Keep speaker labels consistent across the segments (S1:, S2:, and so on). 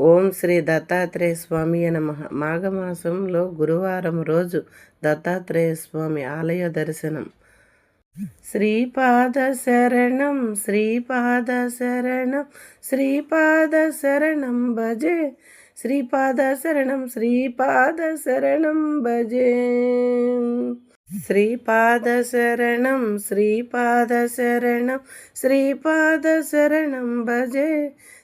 S1: ఓం శ్రీ దత్తాత్రేయ స్వామి నమ మాఘమాసంలో గురువారం రోజు దత్తాత్రేయ స్వామి ఆలయ దర్శనం. శ్రీపాద శరణం శ్రీపాద శరణం శ్రీపాద శరణం భజే శ్రీపాద శరణం శ్రీపాద శరణం భజే. శ్రీపాద శరణం శ్రీపాద శరణం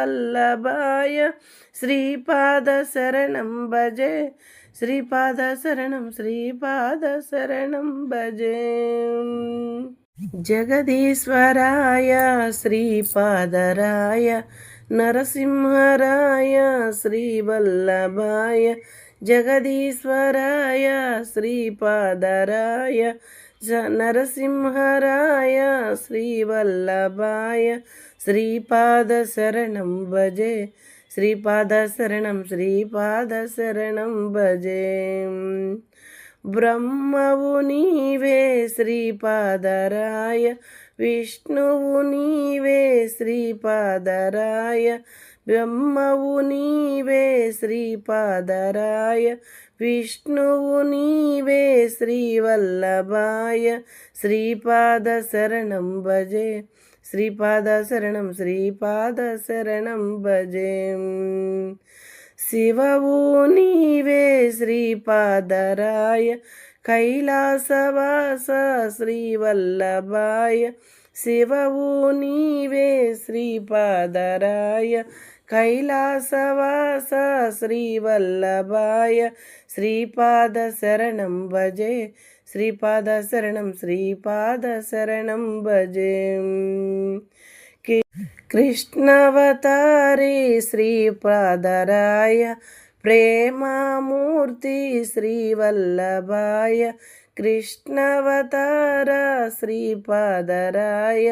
S1: వల్లభాయ. శ్రీపాద శరణం భజే. శ్రీపాద శరణం శ్రీపాద శరణం భజే. జగదీశ్వరాయ శ్రీపాదరాయ. నరసింహరాయ శ్రీవల్లభాయ. జగదీశ్వరాయ శ్రీపాదరాయ. నరసింహరాయ శ్రీవల్లభాయ. శ్రీపాద శరణం భజే శ్రీపాద శరణం శ్రీపాద శరణం భజే. బ్రహ్మవు నీవే శ్రీపాదరాయ విష్ణువు నీవే శ్రీపాదరాయ బ్రహ్మవు నీవే శ్రీపాదరాయ విష్ణువు నీవే శ్రీవల్లభాయ శ్రీపాద శరణం భజే. శ్రీపాద శరణం శ్రీపాద శరణం భజే. శివవు నీవే శ్రీపాదరాయ కైలాసవాస శ్రీవల్లభాయ. శివవు నీవే శ్రీపాదరాయ కైలాసవాస శ్రీవల్లభాయ శ్రీపాద శరణం భజే శ్రీపాద శరణం శ్రీపాద శరణం భజే కృష్ణవతారి శ్రీపాదరాయ ప్రేమామూర్తి శ్రీవల్లభాయ కృష్ణవతార శ్రీపాదరాయ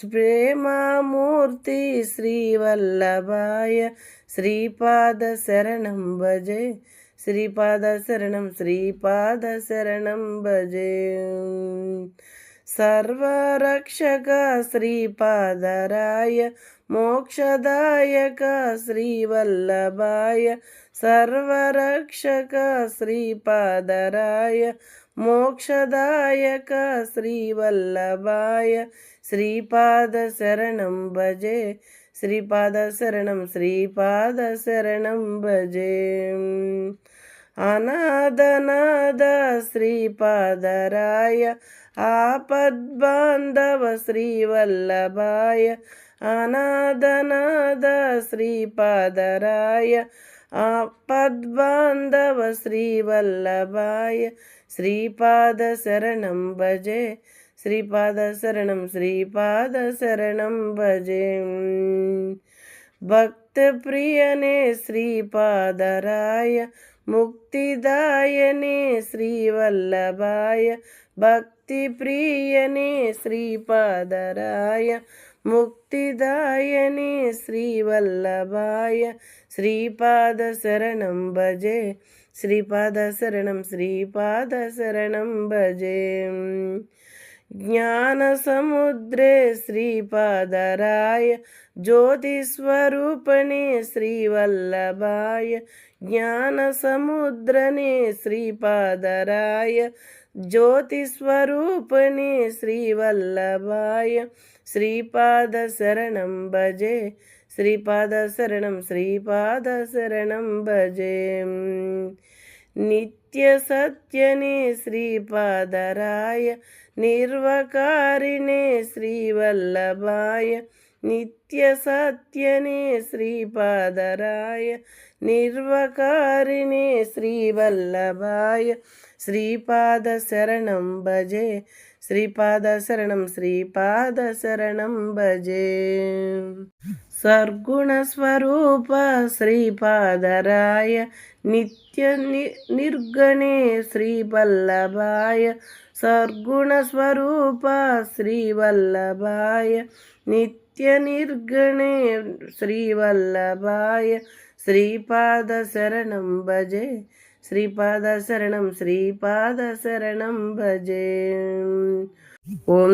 S1: ప్రేమామూర్తి శ్రీవల్లభాయ శ్రీపాద శరణం భజే శ్రీపాద శరణం శ్రీపాద శరణం భజే సర్వరక్షక శ్రీపాదరాయ మోక్షదాయక శ్రీవల్లభాయ సర్వరక్షక శ్రీపాదరాయ మోక్షదాయక శ్రీవల్లభాయ శ్రీపాద శరణం భజే. శ్రీపాద శరణం శ్రీపాద శరణం భజే. అనాథనాద శ్రీపాదరాయ ఆపద్బాంధవ శ్రీవల్లభాయ అనాథనాద శ్రీపాదరాయ ఆపద్బాంధవ శ్రీవల్లభాయ శ్రీపాద శరణం భజే శ్రీపాద శరణం శ్రీపాద శరణం భజే. భక్త ప్రియనే శ్రీపాదరాయ ముక్తిదాయనే శ్రీవల్లభాయ భక్తి ప్రియనే శ్రీపాదరాయ ముక్తిదాయనే శ్రీవల్లభాయ. శ్రీపాద శరణం భజే. శ్రీపాద శరణం శ్రీపాద శరణం భజే. జ్ఞానసముద్రే శ్రీపాదరాయ. జ్యోతిస్వరూపణే శ్రీవల్లభాయ. జ్ఞానసముద్రనే శ్రీపాదరాయ. జ్యోతిస్వరూపణే శ్రీవల్లభాయ శ్రీపాద శరణం భజే. శ్రీపాద శరణం శ్రీపాద శరణం భజే. నిత్య నిత్య సత్యనే శ్రీపాదరాయ నిర్వకారిణే శ్రీవల్లభాయ. శ్రీపాద శరణం భజే శ్రీపాద శరణం శ్రీపాద శరణం భజే. సర్గుణ స్వరూప శ్రీపాదరాయ నిత్య నిర్గణే శ్రీవల్లభాయ. సద్గుణస్వరూప శ్రీవల్లభాయ నిత్య శ్రీవల్లభాయ శ్రీపాద శరణం భజే. శ్రీపాద శరణం శ్రీపాద శరణం భజే. ఓం